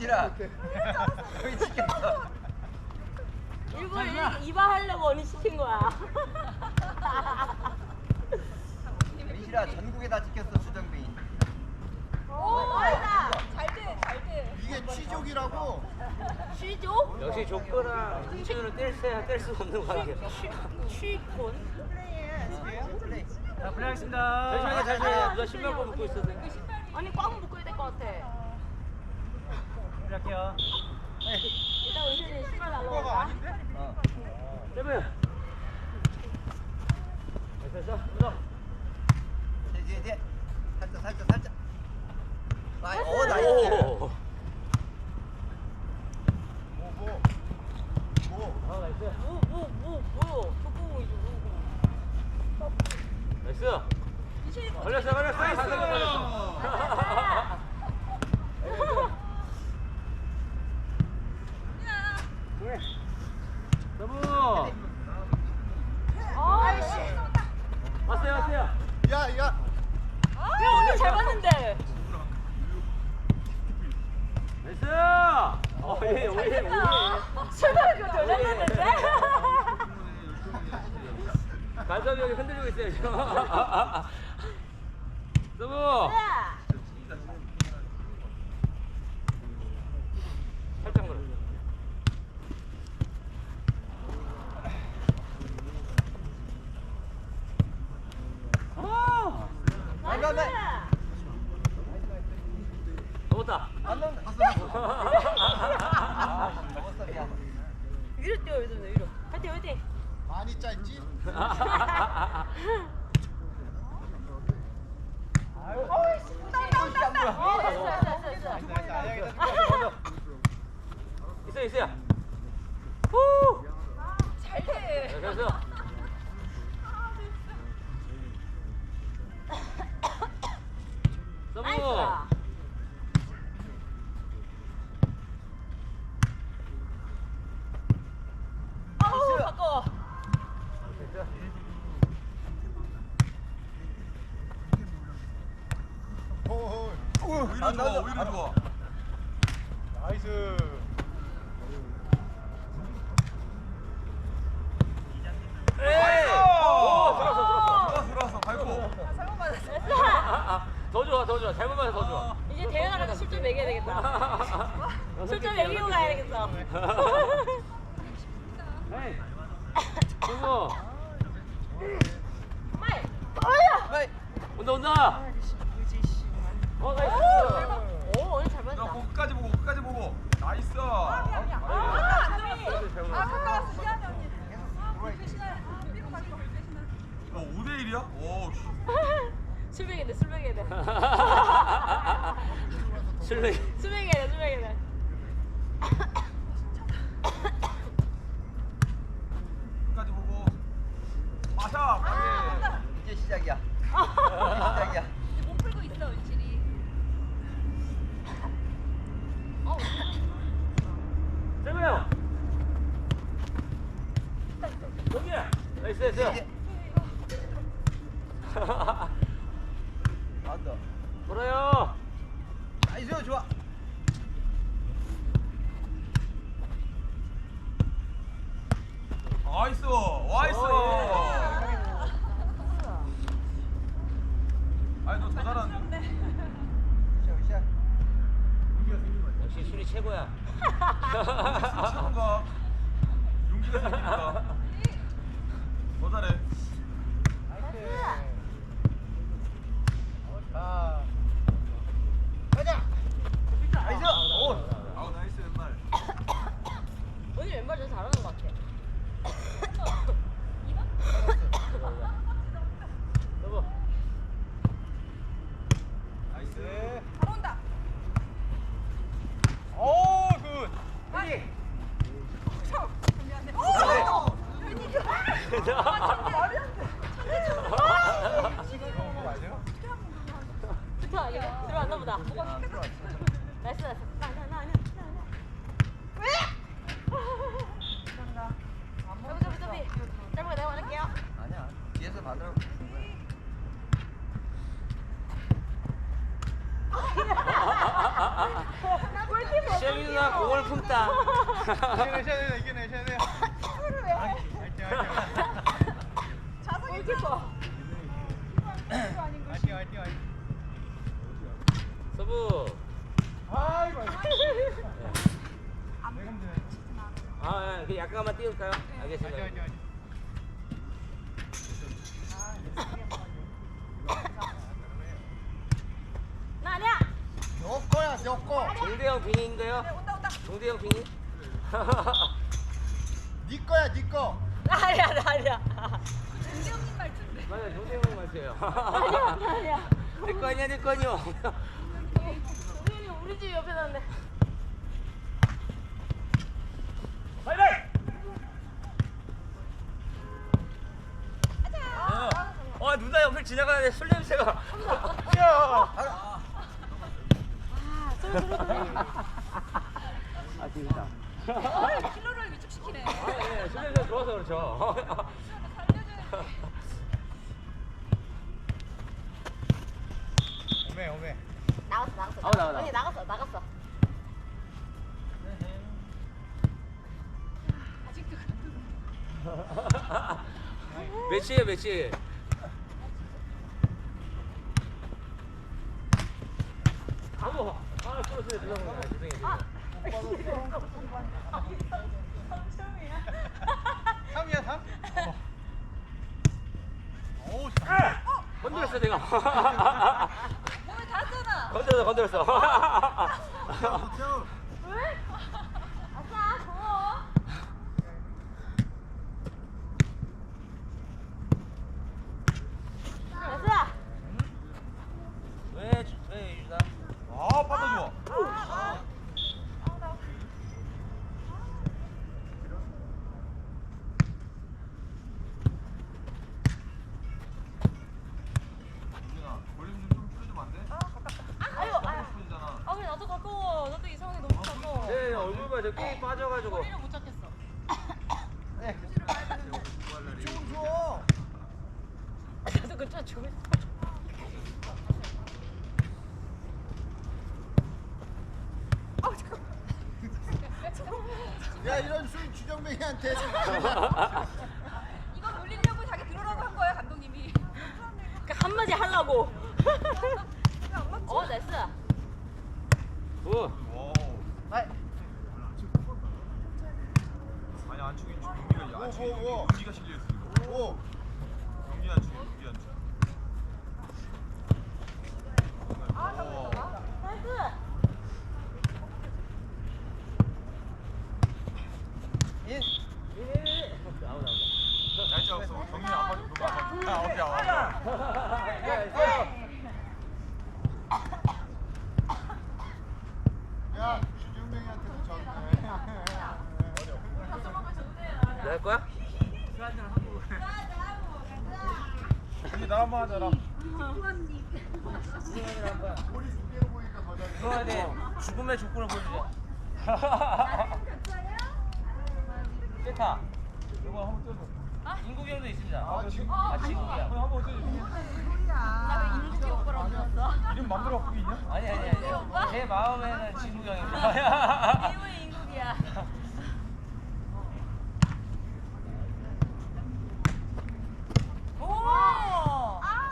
이지라 여기 찍혔어 일부러 이렇게 이발하려고 언니 시킨 거야. 이지라 전국에 다 찍혔어 수정비 오, 맞다. 잘 돼, 잘 돼. 이게 취족이라고. 쉬죠? 역시 조건랑 홍진우는 뗄, 뗄수 없는 관계. 쉬곤. 플레이 자, 플레이하겠습니다. 잠시만요, 잠시만요. 누가 신발끈 묶고 있어서. 아니 꽉 묶어야 될 것 같아. 플레이할게요. 일단 은신이 신발. 어 세븐. 됐어, 됐어. 뭐 뭐. 뭐. 아. 뭐, 뭐, 뭐. 걸렸어, 걸렸어. 나이스. 걸렸어. 너무. 아이씨. 왔어요, 왔어요. 야, 야. 야, 언니 잘 봤는데. 나이스. 어, 예, 수박 이거 더 잘했는데? 간섭이 형이 흔들리고 있어요, 지금. 너무. 살짝 물어. 아! 나이스. 넘었다. 안 미안 위로 뛰어, 위로, 위로. 화이팅, 화이팅. 많이 짧지? 어, 됐어, 됐어, 됐어. 있어, 있어요. 오히려 좋아 오히려 좋아 나이스. 에이! 오, 들어왔어, 들어왔어. 들어왔어 들어왔어 밟고 더 좋아, 더 좋아. 잘못 맞아, 더 좋아. 이제 나가서 술좀 먹여야 되겠다. 술좀 먹이고 가야 되겠어. 에이. 서브. 마이. 어야. 빨리 온다, 온다. 어, 나이스. 오, 오늘 잘 야, 봤다. 그 끝까지 보고 끝까지 보고 나이스 아, 가까웠어. 미안해, 언니. 어 5대 1이야? 오 씨. 술 먹여야 돼, 술 먹여야 돼. 술래. 술 먹여야 돼, 술 먹여야 돼. 끝까지 보고 마셔 빨리 이제 시작이야 이제 시작이야 못 풀고 있어, 은실이. 어, 세븐 형. 여기. 나이스, 나이스. 이제 안다 돌아요. 나이스 좋아 나이스 와이스 어, 아니 너더 잘하는데 샷, 샷. 역시 술이 최고야. 최고가 용기가 생기니까 더 잘해 자. 나이스 오 아우 나이스 왼발 언니 왼발 좀 잘하는 것 같아. 서브. 나이스 오, 굿. 붙어. 공을 품다. 이겨내셔야 돼요 이겨내셔야 돼요 화이팅 화이팅 자석이 키퍼. 화이팅 화이팅 화이팅 서브. 아이고 네. 아, 예, 그 약간만 띄울까요? 알겠습니다. 화이팅 화이팅 화이팅 나 아니야. 너 거야 너거 동대형 빙의인가요? 온다. 동대형 빙의? 네 거야 네거 나 아니야 나 아니야. 맞아요, 동대형 말이에요. 아니야 나 아니야. 내거 아니야, 내 거 아니요. 우리 우리 집 옆에 났네. 어, 어, 누나 옆을 지나가는데 술 냄새가. 야 아, 진짜. 킬러를 위축시키네. 아, 예, 술 냄새 좋아서 그렇죠. 오메 오메 나갔어 나갔어. 아, 나가, 나가. 아니 나갔어 나갔어. 아직도 몇시에요, 몇시? 아무. 아, 그렇어요. 죄송합니다. 죄송해요. 삼이야 삼? 오 건드렸어, 내가. 몸에 닿았잖아. 건드렸어, 건드렸어. 왜? 아싸 고마워. 아싸. 왜, 왜, 유나? 아 빠져 좋아. 유진아 볼륨 좀 풀어주면 안 돼? 아유 아유. 풀어주잖아. 아 근데 나도 가까워. 나도 이상하게 너무 가까워. 봐, 저끼 빠져가지고. 머리를 못 잡겠어. 좀 줘. 나도 싶어. 아우 잠깐. 야 이런 술 주정뱅이한테 이거 놀리려고 자기 들어오라고 한 거야 감독님이. 그 한마디 하려고. 어 나이스. 굿. 와우. 아이. 아니 안축이 용기가 오, 오. 용기가 실려 있어. 이거. 오 용기 안축 용기 안축. 아 나이스. 없어. 경민 아빠 좀 너무 아빠. 아 오케이 아빠. 야, 있어. 야 주정뱅이한테도 졌네 할 거야? 우리 나 한번 하자 나. 들어야 돼. 죽음의 조건을 보여주자. 세타. 이거 한번 떼줘. 인국형도 있습니다. 아, 지금? 아, 지국이야. 한번 떼줘. 나왜 인국이 오빠를 얹었어? 이름 만들어 갖고 있냐? 아니, 아니, 아니. 제 마음에는 진국형입니다. 이름이